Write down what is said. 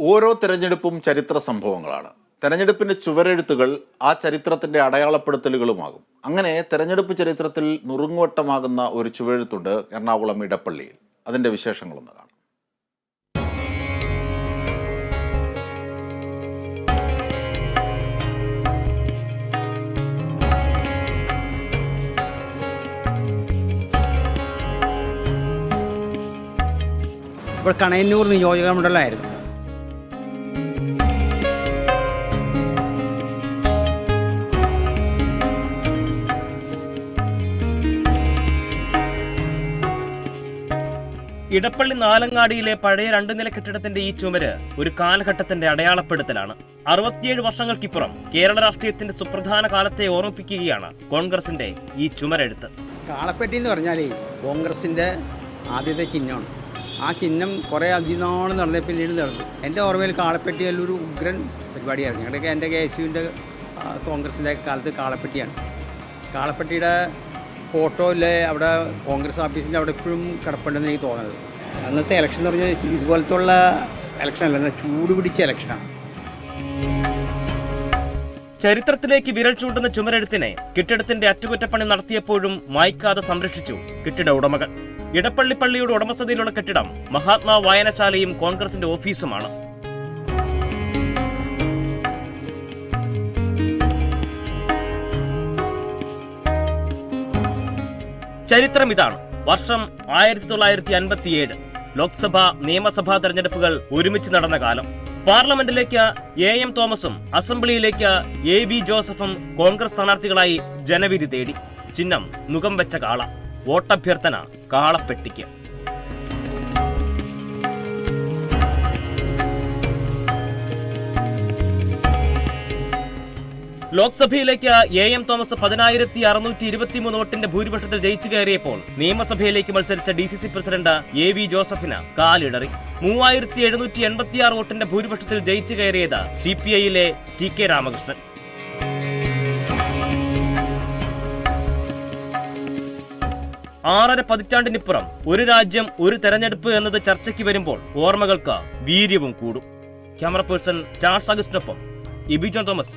ഓരോ തെരഞ്ഞെടുപ്പും ചരിത്ര സംഭവങ്ങളാണ്. തെരഞ്ഞെടുപ്പിന്റെ ചുവരെഴുത്തുകൾ ആ ചരിത്രത്തിന്റെ അടയാളപ്പെടുത്തലുകളുമാകും. അങ്ങനെ തെരഞ്ഞെടുപ്പ് ചരിത്രത്തിൽ നുറുങ്ങുവട്ടമാകുന്ന ഒരു ചുവരെഴുത്തുണ്ട് എറണാകുളം ഇടപ്പള്ളിയിൽ. അതിന്റെ വിശേഷങ്ങളൊന്ന് കാണാം. ഇപ്പോൾ കണയന്നൂർ നിയോജക മണ്ഡലമായിരുന്നു. ഇടപ്പള്ളി നാലങ്ങാടിയിലെ പഴയ രണ്ട് നില കെട്ടിടത്തിന്റെ ഈ ചുമര് ഒരു കാലഘട്ടത്തിന്റെ അടയാളപ്പെടുത്തലാണ്. അറുപത്തിയേഴ് വർഷങ്ങൾക്കിപ്പുറം കേരള രാഷ്ട്രീയത്തിന്റെ സുപ്രധാന കാലത്തെ ഓർമ്മിപ്പിക്കുകയാണ് കോൺഗ്രസിന്റെ ഈ ചുമരെഴുത്ത്. കാളപ്പെട്ടി എന്ന് പറഞ്ഞാൽ കോൺഗ്രസിന്റെ ആദ്യത്തെ ചിഹ്നമാണ്. ആ ചിഹ്നം കുറേ അതിനാണ് നടന്ന പിന്നീട് നടന്നു എന്റെ ഓർമ്മയിൽ കാളപ്പെട്ടി ഒരു ഉഗ്രൻ പരിപാടിയായിരുന്നു. ഞങ്ങളുടെയൊക്കെ എന്റെ കെ എസ് യുവിന്റെ കോൺഗ്രസിന്റെ കാലത്ത് കാളപ്പെട്ടിയാണ്. കാളപ്പെട്ടിയുടെ ഫോട്ടോ അവിടെ കോൺഗ്രസ് ഓഫീസിന്റെ അവിടെ ഇപ്പോഴും കിടപ്പുണ്ടെന്ന് എനിക്ക് തോന്നുന്നത്. അന്നത്തെ ഇലക്ഷൻ എന്ന് പറഞ്ഞാൽ ഇതുപോലത്തെ ഉള്ള ഇലക്ഷൻ അല്ല എന്നാൽ ചൂട് പിടിച്ച ഇലക്ഷനാണ് ചരിത്രത്തിലേക്ക് വിരൽ ചൂണ്ടുന്ന ചുമരെഴുത്തിനെ കെട്ടിടത്തിന്റെ അറ്റകുറ്റപ്പണി നടത്തിയപ്പോഴും മായ്ക്കാതെ സംരക്ഷിച്ചു കെട്ടിട ഉടമകൾ. ഇടപ്പള്ളി പള്ളിയുടെ ഉടമസ്ഥതയിലുള്ള കെട്ടിടം മഹാത്മാ വായനശാലയും കോൺഗ്രസിന്റെ ഓഫീസുമാണ്. ചരിത്രം ഇതാണ്. വർഷം ആയിരത്തി തൊള്ളായിരത്തി അൻപത്തിയേഴ് ലോക്സഭ നിയമസഭാ തെരഞ്ഞെടുപ്പുകൾ ഒരുമിച്ച് നടന്ന കാലം. പാർലമെന്റിലേക്ക് എ എം തോമസും അസംബ്ലിയിലേക്ക് എ വി ജോസഫും കോൺഗ്രസ് സ്ഥാനാർത്ഥികളായി ജനവിധി തേടി. ചിഹ്നം മുഖം വെച്ച കാള വോട്ടഭ്യർത്ഥന കാളപ്പെട്ടിക്ക്. ലോക്സഭയിലേക്ക് എ എം തോമസ് പതിനായിരത്തി അറുന്നൂറ്റി ഇരുപത്തിമൂന്ന് വോട്ടിന്റെ ഭൂരിപക്ഷത്തിൽ ജയിച്ചു കയറിയപ്പോൾ നിയമസഭയിലേക്ക് മത്സരിച്ച D C C president A V ജോസഫിന് കാലിടറി. മൂവായിരത്തി എഴുന്നൂറ്റി എൺപത്തിയാറ് വോട്ടിന്റെ ഭൂരിപക്ഷത്തിൽ ജയിച്ചു കയറിയത് സി പി ഐയിലെ ടി കെ രാമകൃഷ്ണൻ. ആറര പതിറ്റാണ്ടിനിപ്പുറം ഒരു രാജ്യം ഒരു തെരഞ്ഞെടുപ്പ് എന്നത് ചർച്ചയ്ക്ക് വരുമ്പോൾ ഓർമ്മകൾക്ക് വീര്യവും കൂടും. Camera person Charles അഗസ്റ്റിനൊപ്പം. EB John Thomas.